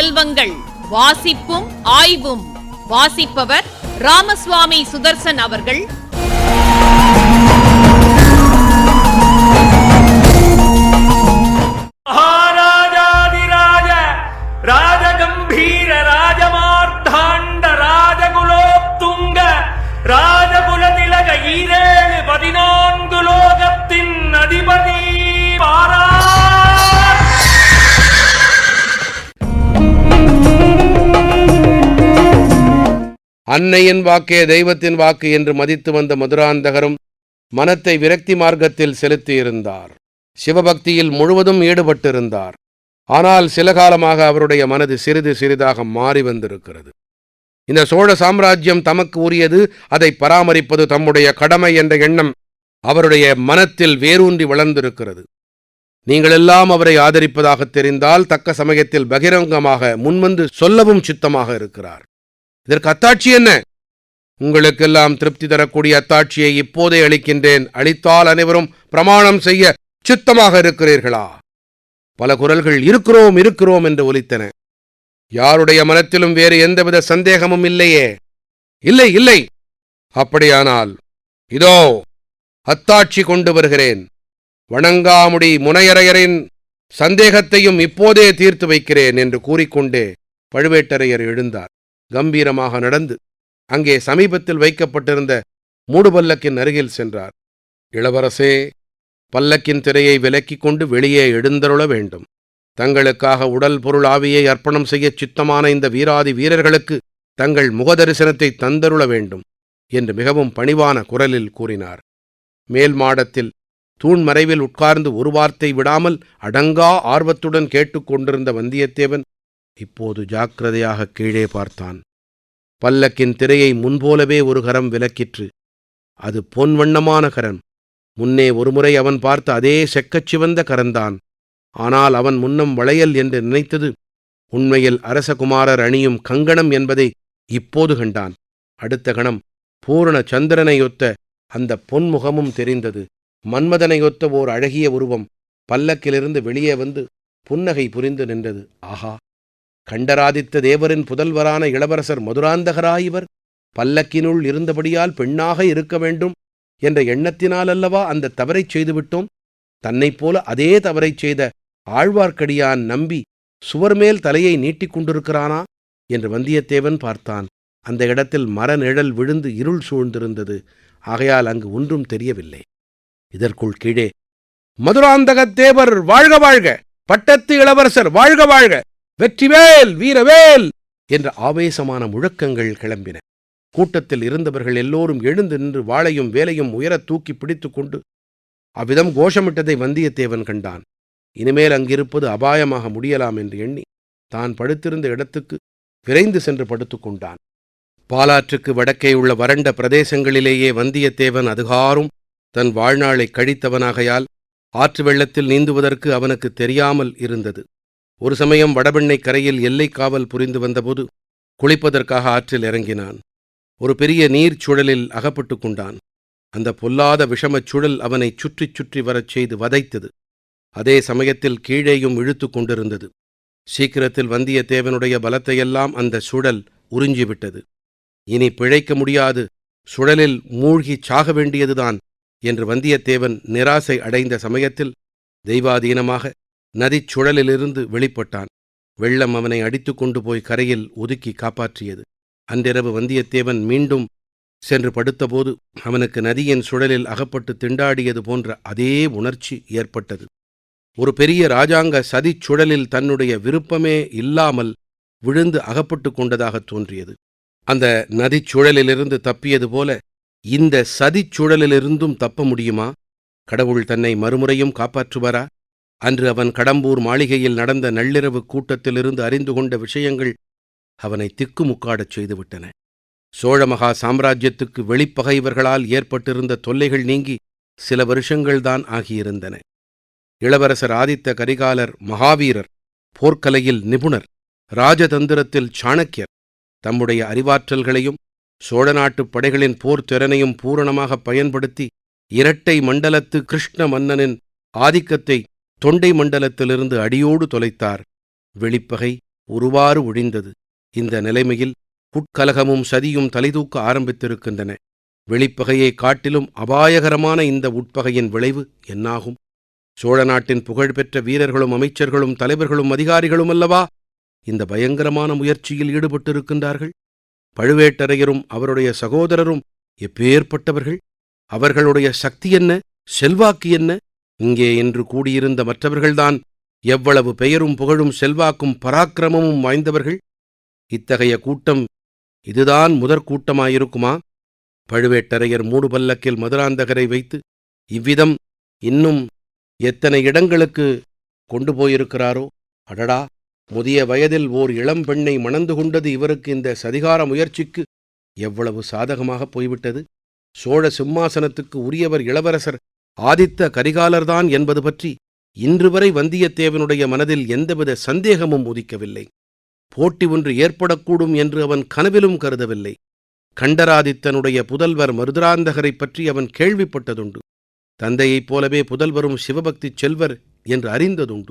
செல்வங்கள் வாசிப்பும் ஆய்வும். வாசிப்பவர் ராமசுவாமி சுதர்சன் அவர்கள். ராஜமார்த்தாண்ட பதினான்கு லோகத்தின் அதிபதி பாரா அன்னையின் வாக்கே தெய்வத்தின் வாக்கு என்று மதித்து வந்த மதுராந்தகரும் மனத்தை விரக்தி மார்க்கத்தில் செலுத்தியிருந்தார். சிவபக்தியில் முழுவதும் ஈடுபட்டிருந்தார். ஆனால் சில காலமாக அவருடைய மனது சிறிது சிறிதாக மாறி வந்திருக்கிறது. இந்த சோழ சாம்ராஜ்யம் தமக்கு உரியது அதை பராமரிப்பது தம்முடைய கடமை என்ற எண்ணம் அவருடைய மனத்தில் வேரூன்றி வளர்ந்திருக்கிறது. நீங்கள் எல்லாம் அவரை ஆதரிப்பதாக தெரிந்தால் தக்க சமயத்தில் பகிரங்கமாக முன்வந்து சொல்லவும் சித்தமாக இருக்கிறார். இதற்கு அத்தாட்சி என்ன? உங்களுக்கெல்லாம் திருப்தி தரக்கூடிய அத்தாட்சியை இப்போதே அளிக்கின்றேன். அளித்தால் அனைவரும் பிரமாணம் செய்ய சித்தமாக இருக்கிறீர்களா? பல குரல்கள் இருக்கிறோம் இருக்கிறோம் என்று ஒலித்தன. யாருடைய மனத்திலும் வேறு எந்தவித சந்தேகமும் இல்லையே? இல்லை இல்லை. அப்படியானால் இதோ அத்தாட்சி கொண்டு வருகிறேன். வணங்காமுடி முனையரையரின் சந்தேகத்தையும் இப்போதே தீர்த்து வைக்கிறேன் என்று கூறிக்கொண்டே பழுவேட்டரையர் எழுந்தார். கம்பீரமாக நடந்து அங்கே சமீபத்தில் வைக்கப்பட்டிருந்த மூடுபல்லக்கின் அருகில் சென்றார். இளவரசே பல்லக்கின் திரையை விலக்கிக் கொண்டு வெளியே எழுந்தருள வேண்டும். தங்களுக்காக உடல் பொருள் ஆவியை அர்ப்பணம் செய்யச் சித்தமான இந்த வீராதி வீரர்களுக்கு தங்கள் முகதரிசனத்தை தந்தருள வேண்டும் என்று மிகவும் பணிவான குரலில் கூறினார். மேல் மாடத்தில் தூண் மறைவில் உட்கார்ந்து ஒரு வார்த்தை விடாமல் அடங்கா ஆர்வத்துடன் கேட்டுக்கொண்டிருந்த வந்தியத்தேவன் இப்போது ஜாக்கிரதையாக கீழே பார்த்தான். பல்லக்கின் திரையை முன்போலவே ஒரு கரம் விலக்கிற்று. அது பொன் வண்ணமான கரம். முன்னே ஒருமுறை அவன் பார்த்த அதே செக்கச் சிவந்த கரந்தான் ஆனால் அவன் முன்னம் வளையல் என்று நினைத்தது. உண்மையில் அரசகுமாரர் அணியும் கங்கணம் என்பதை இப்போது கண்டான். அடுத்த கணம் பூரண சந்திரனையொத்த அந்த பொன்முகமும் தெரிந்தது. மன்மதனையொத்த ஓர் அழகிய உருவம் பல்லக்கிலிருந்து வெளியே வந்து புன்னகை புரிந்து நின்றது. ஆஹா! கண்டராதித்த தேவரின் புதல்வரான இளவரசர் மதுராந்தகராயிவர் பல்லக்கினுள் இருந்தபடியால் பெண்ணாக இருக்க வேண்டும் என்ற எண்ணத்தினால் அல்லவா அந்த தவறைச் செய்துவிட்டோம்? தன்னைப் போல அதே தவறைச் செய்த ஆழ்வார்க்கடியான் நம்பி சுவர் மேல் தலையை நீட்டிக் கொண்டிருக்கிறானா? என்று வந்தியத்தேவன் பார்த்தான். அந்த இடத்தில் மர நிழல் விழுந்து இருள் சூழ்ந்திருந்தது. ஆகையால் அங்கு ஒன்றும் தெரியவில்லை. இதற்குள் கீழே மதுராந்தகத் தேவர் வாழ்க வாழ்க! பட்டத்து இளவரசர் வாழ்க வாழ்க! வெற்றிவேல் வீரவேல் என்ற ஆவேசமான முழக்கங்கள் கிளம்பின. கூட்டத்தில் இருந்தவர்கள் எல்லோரும் எழுந்து நின்று வாளையும் வேலையும் உயரத் தூக்கி பிடித்துக் கொண்டு அவ்விதம் கோஷமிட்டதை வந்தியத்தேவன் கண்டான். இனிமேல் அங்கிருப்பது அபாயமாக முடியலாம் என்று எண்ணி தான் படுத்திருந்த இடத்துக்கு விரைந்து சென்று படுத்துக் கொண்டான். பாலாற்றுக்கு வடக்கே உள்ள வறண்ட பிரதேசங்களிலேயே வந்தியத்தேவன் அதுகாரும் தன் வாழ்நாளை கழித்தவனாகையால் ஆற்று வெள்ளத்தில் நீந்துவதற்கு அவனுக்கு தெரியாமல் இருந்தது. ஒரு சமயம் வடபெண்ணை கரையில் எல்லைக் காவல் புரிந்து வந்தபோது குளிப்பதற்காக ஆற்றில் இறங்கினான். ஒரு பெரிய நீர் சுழலில் அகப்பட்டுக் கொண்டான். அந்த பொல்லாத விஷமச் சுழல் அவனைச் சுற்றிச் சுற்றி வரச் செய்து வதைத்தது. அதே சமயத்தில் கீழேயும் இழுத்துக் கொண்டிருந்தது. சீக்கிரத்தில் வந்தியத்தேவனுடைய பலத்தையெல்லாம் அந்த சுழல் உறிஞ்சிவிட்டது. இனி பிழைக்க முடியாது. சுழலில் மூழ்கிச் சாக வேண்டியதுதான் என்று வந்தியத்தேவன் நிராசை அடைந்த சமயத்தில் தெய்வாதீனமாக நதிச் சுழலிலிருந்து வெளிப்பட்டான். வெள்ளம் அவனை அடித்துக் கொண்டு போய் கரையில் ஒதுக்கி காப்பாற்றியது. அன்றிரவு வந்தியத்தேவன் மீண்டும் சென்று படுத்தபோது அவனுக்கு நதியின் சுழலில் அகப்பட்டு திண்டாடியது போன்ற அதே உணர்ச்சி ஏற்பட்டது. ஒரு பெரிய ராஜாங்க சதிச் சுழலில் தன்னுடைய விருப்பமே இல்லாமல் விழுந்து அகப்பட்டு கொண்டதாகத் தோன்றியது. அந்த நதிச் சுழலிலிருந்து தப்பியது போல இந்த சதிச் சுழலிலிருந்தும் தப்ப முடியுமா? கடவுள் தன்னை மறுமுறையும் காப்பாற்றுவாரா? அன்று அவன் கடம்பூர் மாளிகையில் நடந்த நள்ளிரவு கூட்டத்திலிருந்து அறிந்து கொண்ட விஷயங்கள் அவனை திக்குமுக்காடச் செய்துவிட்டன. சோழ மகா சாம்ராஜ்யத்துக்கு வெளிப்பகைவர்களால் ஏற்பட்டிருந்த தொல்லைகள் நீங்கி சில வருஷங்கள்தான் ஆகியிருந்தன. இளவரசர் ஆதித்த கரிகாலர் மகாவீரர் போர்க்கலையில் நிபுணர் ராஜதந்திரத்தில் சாணக்கியர் தம்முடைய அறிவாற்றல்களையும் சோழ நாட்டுப் படைகளின் போர் திறனையும் பூரணமாக பயன்படுத்தி இரட்டை மண்டலத்து கிருஷ்ண மன்னனின் ஆதிக்கத்தை தொண்டை மண்டலத்திலிருந்து அடியோடு தொலைத்தார். வெளிப்பகை ஒருவாறு ஒழிந்தது. இந்த நிலைமையில் உட்கலகமும் சதியும் தலைதூக்க ஆரம்பித்திருக்கின்றன. வெளிப்பகையை காட்டிலும் அபாயகரமான இந்த உட்பகையின் விளைவு என்னாகும்? சோழ நாட்டின் புகழ்பெற்ற வீரர்களும் அமைச்சர்களும் தலைவர்களும் அதிகாரிகளும் அல்லவா இந்த பயங்கரமான முயற்சியில் ஈடுபட்டிருக்கின்றார்கள்? பழுவேட்டரையரும் அவருடைய சகோதரரும் எப்பேற்பட்டவர்கள்? அவர்களுடைய சக்தி என்ன? செல்வாக்கு என்ன? இங்கே இன்று கூடியிருந்த மற்றவர்கள்தான் எவ்வளவு பெயரும் புகழும் செல்வாக்கும் பராக்கிரமமும் வாய்ந்தவர்கள்? இத்தகைய கூட்டம் இதுதான் முதற் கூட்டமாயிருக்குமா? பழுவேட்டரையர் மூடுபல்லக்கில் மதுராந்தகரை வைத்து இவ்விதம் இன்னும் எத்தனை இடங்களுக்கு கொண்டு போயிருக்கிறாரோ? அடடா! முதிய வயதில் ஓர் இளம் பெண்ணை மணந்து கொண்டது இவருக்கு இந்த சதிகார முயற்சிக்கு எவ்வளவு சாதகமாக போய்விட்டது? சோழ சிம்மாசனத்துக்கு உரியவர் இளவரசர் ஆதித்த கரிகாலர்தான் என்பது பற்றி இன்று வரை வந்தியத்தேவனுடைய மனதில் எந்தவித சந்தேகமும் உதிக்கவில்லை. போட்டி ஒன்று ஏற்படக்கூடும் என்று அவன் கனவிலும் கருதவில்லை. கண்டராதித்தனுடைய புதல்வர் மருதுராந்தகரைப் பற்றி அவன் கேள்விப்பட்டதுண்டு. தந்தையைப் போலவே புதல்வரும் சிவபக்திச் செல்வர் என்று அறிந்ததுண்டு.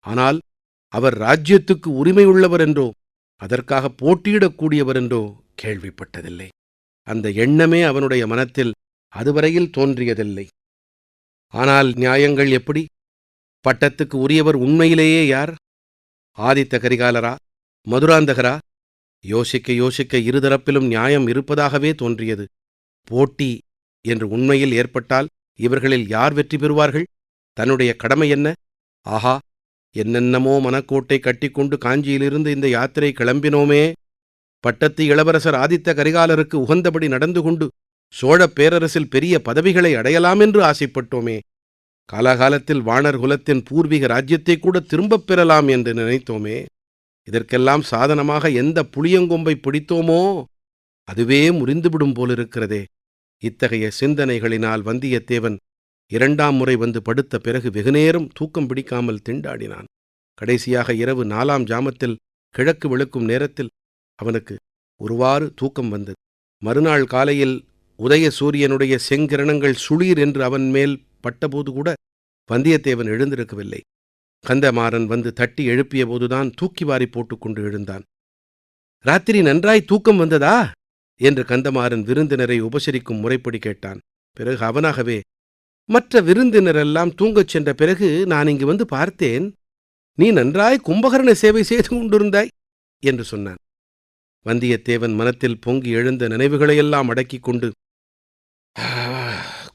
ஆனால் அவர் ராஜ்யத்துக்கு உரிமையுள்ளவர் என்றோ அதற்காக போட்டியிடக்கூடியவர் என்றோ கேள்விப்பட்டதில்லை. அந்த எண்ணமே அவனுடைய மனத்தில் அதுவரையில் தோன்றியதில்லை. ஆனால் நியாயங்கள் எப்படி? பட்டத்துக்கு உரியவர் உண்மையிலேயே யார்? ஆதித்த கரிகாலரா? மதுராந்தகரா? யோசிக்க யோசிக்க இருதரப்பிலும் நியாயம் இருப்பதாகவே தோன்றியது. போட்டி என்று உண்மையில் ஏற்பட்டால் இவர்களில் யார் வெற்றி பெறுவார்கள்? தன்னுடைய கடமை என்ன? ஆஹா என்னென்னமோ மனக்கோட்டை கட்டிக்கொண்டு காஞ்சியிலிருந்து இந்த யாத்திரை கிளம்பினோமே. பட்டத்து இளவரசர் ஆதித்த கரிகாலருக்கு உகந்தபடி நடந்து கொண்டு சோழப் பேரரசில் பெரிய பதவிகளை அடையலாம் என்று ஆசைப்பட்டோமே. காலாகாலத்தில் வாணர் குலத்தின் பூர்வீக ராஜ்யத்தை கூட திரும்பப் பெறலாம் என்று நினைத்தோமே. இதற்கெல்லாம் சாதனமாக எந்த புளியங்கொம்பை பிடித்தோமோ அதுவே முறிந்துவிடும் போலிருக்கிறதே. இத்தகைய சிந்தனைகளினால் வந்தியத்தேவன் இரண்டாம் முறை வந்து படுத்த பிறகு வெகுநேரம் தூக்கம் பிடிக்காமல் திண்டாடினான். கடைசியாக இரவு நாலாம் ஜாமத்தில் கிழக்கு விழுக்கும் நேரத்தில் அவனுக்கு ஒருவாறு தூக்கம் வந்தது. மறுநாள் காலையில் உதய சூரியனுடைய செங்கிரணங்கள் சுளீர் என்று அவன் மேல் பட்டபோது கூட வந்தியத்தேவன் எழுந்திருக்கவில்லை. கந்தமாறன் வந்து தட்டி எழுப்பிய போதுதான் தூக்கி வாரி போட்டுக்கொண்டு எழுந்தான். ராத்திரி நன்றாய் தூக்கம் வந்ததா? என்று கந்தமாறன் விருந்தினரை உபசரிக்கும் முறைப்படி கேட்டான். பிறகு அவனாகவே மற்ற விருந்தினரெல்லாம் தூங்கச் சென்ற பிறகு நான் இங்கு வந்து பார்த்தேன். நீ நன்றாய் கும்பகரண சேவை செய்து கொண்டிருந்தாய் என்று சொன்னான். வந்தியத்தேவன் மனத்தில் பொங்கி எழுந்த நினைவுகளையெல்லாம் அடக்கிக் கொண்டு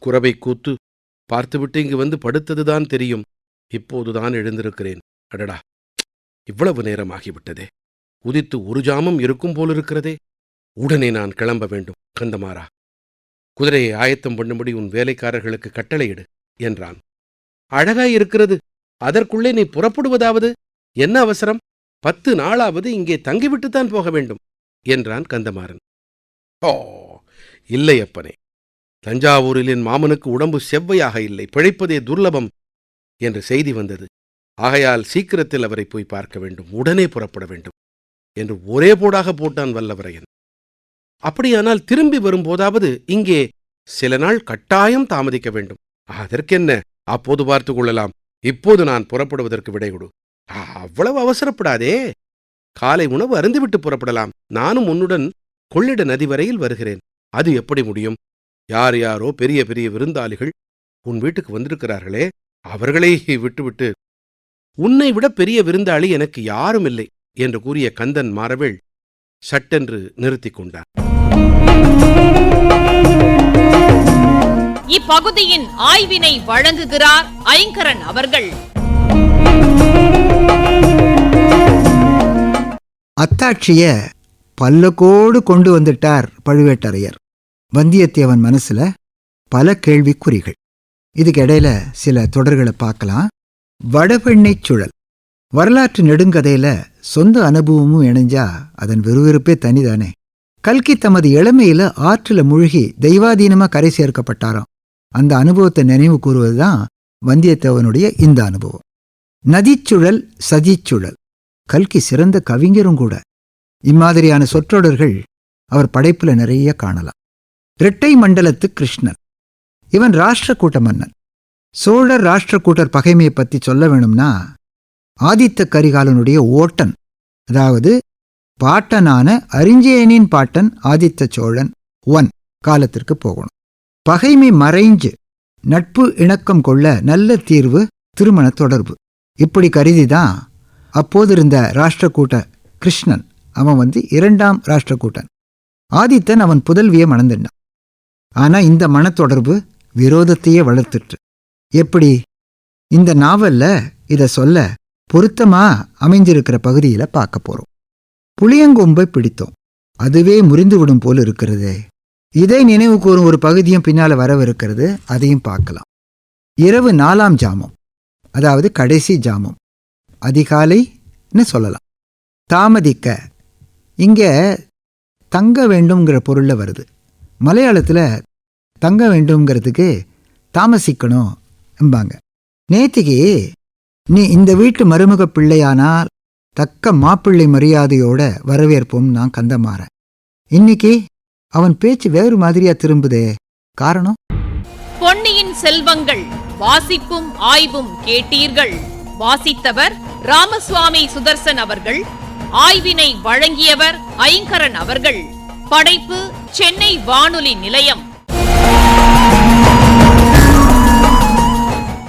குரவை கூத்து பார்த்துவிட்டு இங்கு வந்து படுத்ததுதான் தெரியும். இப்போதுதான் எழுந்திருக்கிறேன். அடடா! இவ்வளவு நேரம் ஆகிவிட்டதே உதித்து ஒரு ஜாமம் இருக்கும் போலிருக்கிறதே. உடனே நான் கிளம்ப வேண்டும். கந்தமாறா! குதிரையை ஆயத்தம் பண்ணும்படி உன் வேலைக்காரர்களுக்கு கட்டளையிடு என்றான். அழகாயிருக்கிறது. அதற்குள்ளே நீ புறப்படுவதாவது? என்ன அவசரம்? பத்து நாளாவது இங்கே தங்கிவிட்டுத்தான் போக வேண்டும் என்றான் கந்தமாறன். ஓ இல்லை அப்பனே. தஞ்சாவூரில் என் மாமனுக்கு உடம்பு செவ்வையாக இல்லை பிழைப்பதே துர்லபம் என்று செய்தி வந்தது. ஆகையால் சீக்கிரத்தில் அவரை போய் பார்க்க வேண்டும் உடனே புறப்பட வேண்டும் என்று ஒரே போடாக போட்டான் வல்லவரையன். அப்படியானால் திரும்பி வரும்போதாவது இங்கே சில நாள் கட்டாயம் தாமதிக்க வேண்டும். அதற்கென்ன? அப்போது பார்த்துக் கொள்ளலாம். இப்போது நான் புறப்படுவதற்கு விடை கொடு அவ்வளவு அவசரப்படாதே. காலை உணவு அருந்துவிட்டு புறப்படலாம். நானும் உன்னுடன் கொள்ளிட நதி வரையில் வருகிறேன். அது எப்படி முடியும்? யார் யாரோ பெரிய பெரிய விருந்தாளிகள் உன் வீட்டுக்கு வந்திருக்கிறார்களே அவர்களை விட்டுவிட்டு. உன்னை விட பெரிய விருந்தாளி எனக்கு யாரும் இல்லை என்று கூறிய கந்தன் மாறவேள் சட்டென்று நிறுத்திக் கொண்டான். இப்பகுதியின் ஆய்வினை வழங்குகிறார் ஐங்கரன் அவர்கள். அத்தாட்சிய பல்லக்கோடு கொண்டு வந்துட்டார் பழுவேட்டரையர். வந்தியத்தேவன் மனசுல பல கேள்விக்குறிகள். இதுக்கு இடையில சில தொடர்களை பார்க்கலாம். வடபெண்ணைச் சுழல். வரலாற்று நெடுங்கதையில சொந்த அனுபவமும் இணைஞ்சா அதன் விறுவிறுப்பே தனிதானே. கல்கி தமது இளமையில ஆற்றுல முழுகி தெய்வாதீனமா கரை சேர்க்கப்பட்டாராம். அந்த அனுபவத்தை நினைவு கூறுவதுதான் வந்தியத்தேவனுடைய இந்த அனுபவம். நதிச்சுழல் சதிச்சுழல் கல்கி சிறந்த கவிஞரும் கூட. இம்மாதிரியான சொற்றொடர்கள் அவர் படைப்புல நிறைய காணலாம். இரட்டை மண்டலத்து கிருஷ்ணன் இவன் ராஷ்டிரக்கூட்ட மன்னன் சோழர் ராஷ்டிரக்கூட்டர் பகைமையை பற்றி சொல்ல வேணும்னா ஆதித்த கரிகாலனுடைய ஓட்டன் அதாவது பாட்டனான அரிஞ்சயனின் பாட்டன் ஆதித்த சோழன் ஒன் காலத்திற்கு போகணும். பகைமை மறைஞ்சு நட்பு இணக்கம் கொள்ள நல்ல தீர்வு திருமண தொடர்பு. இப்படி கருதிதான் அப்போது இருந்த ராஷ்டிரக்கூட்ட கிருஷ்ணன் அவன் வந்து இரண்டாம் ராஷ்டிரக்கூட்டன் ஆதித்தன் அவன் புதல்வியை மணந்துட்டான். ஆனால் இந்த மனத்தொடர்பு விரோதத்தையே வளர்த்துட்டு. எப்படி? இந்த நாவலில் இதை சொல்ல பொருத்தமாக அமைஞ்சிருக்கிற பகுதியில் பார்க்க போகிறோம் புளியங்கொம்பை பிடித்தோம். அதுவே முறிந்துவிடும் போல் இருக்கிறதே. இதை நினைவு கூறும் ஒரு பகுதியும் பின்னால் வரவிருக்கிறது அதையும் பார்க்கலாம். இரவு நாலாம் ஜாமம் அதாவது கடைசி ஜாமம் அதிகாலைன்னு சொல்லலாம். தாமதிக்க இங்கே தங்க வேண்டும்ங்கிற பொருளில் வருது. மலையாளத்தில் தங்க வேண்டும்ங்கிறதுக்கு தாமசிக்கணும் என்பாங்க. நேத்திக்கு நீ இந்த வீட்டு மருமக பிள்ளையானால் தக்க மாப்பிள்ளை மரியாதையோட வரவேற்போம் நான் கந்தமாறேன். இன்னைக்கு அவன் பேச்சு வேறு மாதிரியா திரும்புதே. காரணம்? பொன்னியின் செல்வங்கள் வாசிப்பும் ஆய்வும் கேட்டீர்கள். வாசித்தவர் ராமசுவாமி சுதர்சன் அவர்கள் ஆய்வினை வழங்கியவர் ஐங்கரன் அவர்கள். படைப்பு சென்னை வானொலி நிலையம்.